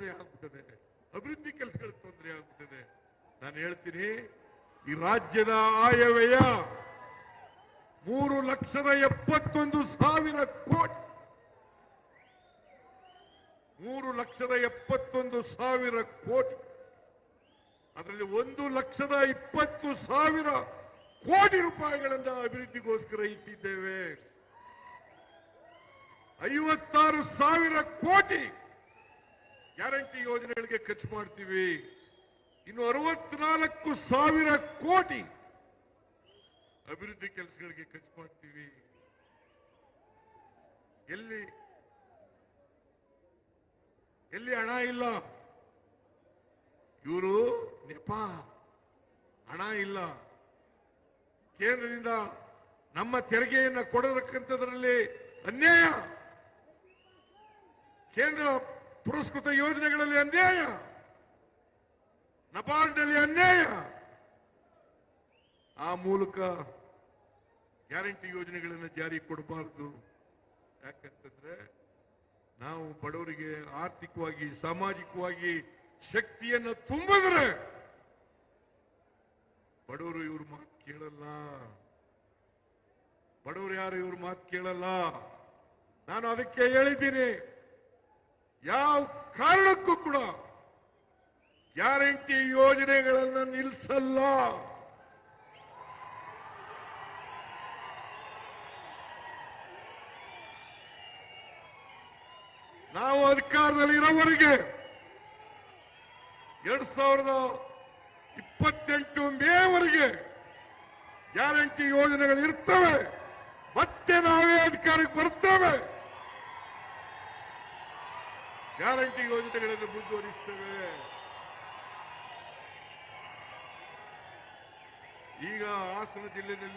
ತೊಂದರೆ ಆಗ್ಬಿಟ್ಟಿದೆ. ಅಭಿವೃದ್ಧಿ ಕೆಲಸಗಳಿಗೆ ತೊಂದರೆ ಆಗ್ಬಿಟ್ಟಿದೆ. ನಾನು ಹೇಳ್ತೀನಿ, ಈ ರಾಜ್ಯದ ಆಯವ್ಯಯ ಮೂರು ಲಕ್ಷದ ಎಪ್ಪತ್ತೊಂದು ಸಾವಿರ ಕೋಟಿ. ಮೂರು ಲಕ್ಷದ ಎಪ್ಪತ್ತೊಂದು ಸಾವಿರ ಕೋಟಿ. ಅದರಲ್ಲಿ ಒಂದು ಲಕ್ಷದ ಇಪ್ಪತ್ತು ಸಾವಿರ ಕೋಟಿ ರೂಪಾಯಿಗಳನ್ನ ಅಭಿವೃದ್ಧಿಗೋಸ್ಕರ ಇಟ್ಟಿದ್ದೇವೆ. ಐವತ್ತಾರು ಸಾವಿರ ಕೋಟಿ ಗ್ಯಾರಂಟಿ ಯೋಜನೆಗಳಿಗೆ ಖರ್ಚು ಮಾಡ್ತೀವಿ. ಇನ್ನು ಅರವತ್ನಾಲ್ಕು ಸಾವಿರ ಕೋಟಿ ಅಭಿವೃದ್ಧಿ ಕೆಲಸಗಳಿಗೆ ಖರ್ಚು ಮಾಡ್ತೀವಿ. ಎಲ್ಲಿ ಎಲ್ಲಿ ಹಣ ಇಲ್ಲ? ಇವರು ನೆಪ, ಹಣ ಇಲ್ಲ. ಕೇಂದ್ರದಿಂದ ನಮ್ಮ ತೆರಿಗೆಯನ್ನು ಕೊಡತಕ್ಕಂಥದ್ರಲ್ಲಿ ಅನ್ಯಾಯ. ಕೇಂದ್ರ ಪುರಸ್ಕೃತ ಯೋಜನೆಗಳಲ್ಲಿ ಅನ್ಯಾಯ, ನಬಾರ್ಡ್ನಲ್ಲಿ ಅನ್ಯಾಯ. ಆ ಮೂಲಕ ಗ್ಯಾರಂಟಿ ಯೋಜನೆಗಳನ್ನು ಜಾರಿ ಕೊಡಬಾರದು. ಯಾಕಂತಂದ್ರೆ ನಾವು ಬಡವರಿಗೆ ಆರ್ಥಿಕವಾಗಿ, ಸಾಮಾಜಿಕವಾಗಿ ಶಕ್ತಿಯನ್ನು ತುಂಬಿದ್ರೆ ಬಡವರು ಇವ್ರ ಮಾತು ಕೇಳಲ್ಲ. ಬಡವರು ಯಾರು ಇವ್ರ ಮಾತು ಕೇಳಲ್ಲ? ನಾನು ಅದಕ್ಕೆ ಹೇಳಿದ್ದೀನಿ. ಯಾವ ಕಾರಣಕ್ಕೂ ಕೂಡ ಗ್ಯಾರಂಟಿ ಯೋಜನೆಗಳನ್ನು ನಿಲ್ಲಿಸಲ್ಲ ನಾವು ಅಧಿಕಾರದಲ್ಲಿ ಇರೋವರೆಗೆ ಎರಡ್ ಸಾವಿರದ ಇಪ್ಪತ್ತೆಂಟು ಮೇವರೆಗೆ ಗ್ಯಾರಂಟಿ ಯೋಜನೆಗಳು ಇರ್ತವೆ. ಮತ್ತೆ ನಾವೇ ಅಧಿಕಾರಕ್ಕೆ ಬರ್ತೇವೆ ಗ್ಯಾರಂಟಿ ಯೋಜನೆಗಳನ್ನು ಮುಂದುವರಿಸ್ತೇವೆ. ಈಗ ಹಾಸನ ಜಿಲ್ಲೆಯಲ್ಲಿ